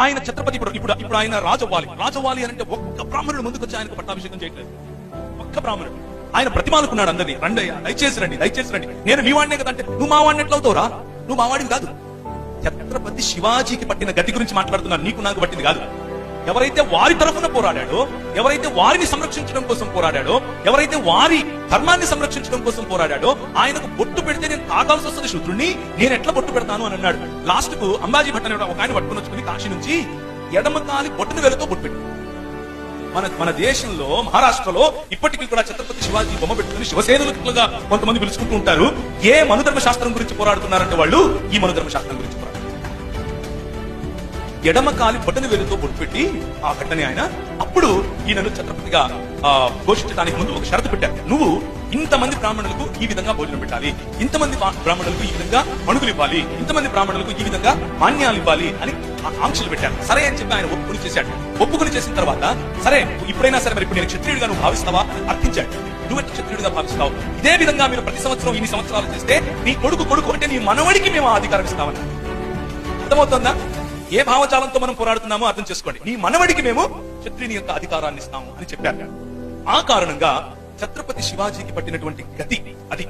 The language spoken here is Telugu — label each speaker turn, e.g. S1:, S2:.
S1: ఆయన ఛత్రపతి ఇప్పుడు ఇప్పుడు ఇప్పుడు ఆయన రాజవ్వాలి. రాజవ్వాలి అని అంటే ఒక్క బ్రాహ్మణుడు ముందుకు వచ్చి ఆయనకు పట్టాభిషేకం చేయట్లేదు. ఒక్క బ్రాహ్మణుడు. ఆయన ప్రతిమాలకున్నాడు అందరినీ. రండి దయచేసి రండి దయచేసి రండి. నేను మీ వాడినే కదంటే నువ్వు మా వాడిని అవుతావురా? నువ్వు మా వాడివి కాదు. ఛత్రపతి శివాజీకి పట్టిన గతి గురించి మాట్లాడుతున్నాను. నీకు నాకు పట్టింది కాదు. ఎవరైతే వారి తరఫున పోరాడాడో ఎవరైతే వారిని సంరక్షించడం కోసం పోరాడాడో ఎవరైతే వారి ధర్మాన్ని సంరక్షించడం కోసం పోరాడాడో ఆయనకు బొట్టు పెడితే నేను తాగాల్సి వస్తుంది శుద్రుణ్ణి నేను ఎట్లా బొట్టు పెడతాను అని అన్నాడు. లాస్ట్కు అంబాజీ భట్ అనే ఒక ఆయన పట్టుకుని వచ్చుకుని కాశీ నుంచి ఎడమ కాలి బొట్టును వెలుతో బొట్టు పెట్టి మన మన దేశంలో మహారాష్ట్రలో ఇప్పటికీ కూడా ఛత్రపతి శివాజీ బొమ్మ పెట్టుకుని శివసేనులుగా కొంతమంది పిలుచుకుంటూ ఉంటారు. ఏ మనుధర్మ శాస్త్రం గురించి పోరాడుతున్నారంటే వాళ్ళు ఈ మనుధర్మ శాస్త్రం గురించి. ఎడమ కాలి బొట్టని వేలుతో పెట్టి ఆ ఘట్టని ఆయన అప్పుడు ఈయనను ఛత్రపతిగా ఘోషించడానికి ముందు ఒక షరతు పెట్టారు. నువ్వు ఇంతమంది బ్రాహ్మణులకు ఈ విధంగా భోజనం పెట్టాలి. ఇంతమంది బ్రాహ్మణులకు ఈ విధంగా మణుగులు ఇవ్వాలి. ఇంతమంది బ్రాహ్మణులకు ఈ విధంగా మాన్యాలు ఇవ్వాలి అని ఆంక్షలు పెట్టారు. సరే అని చెప్పి ఆయన ఒప్పుకుని చేశాడు. ఒప్పుకుని చేసిన తర్వాత సరే ఇప్పుడైనా సరే మరి ఇప్పుడు నేను క్షత్రియుడిగా నువ్వు భావిస్తావా? అర్థించాడు. నువ్వు క్షత్రియుడిగా భావిస్తావు. ఇదే విధంగా మీరు ప్రతి సంవత్సరం ఇన్ని సంవత్సరాలు చేస్తే నీ కొడుకు కొడుకు అంటే నీ మనవడికి మేము అధికారం ఇస్తామని అర్థమవుతుందా? ఏ భావజాలంతో మనం పోరాడుతున్నామో అర్థం చేసుకోండి. నీ మనవడికి మేము క్షత్రియుని యొక్క అధికారాన్ని ఇస్తాము అని చెప్పారు. ఆ కారణంగా ఛత్రపతి శివాజీకి పట్టినటువంటి గతి అది.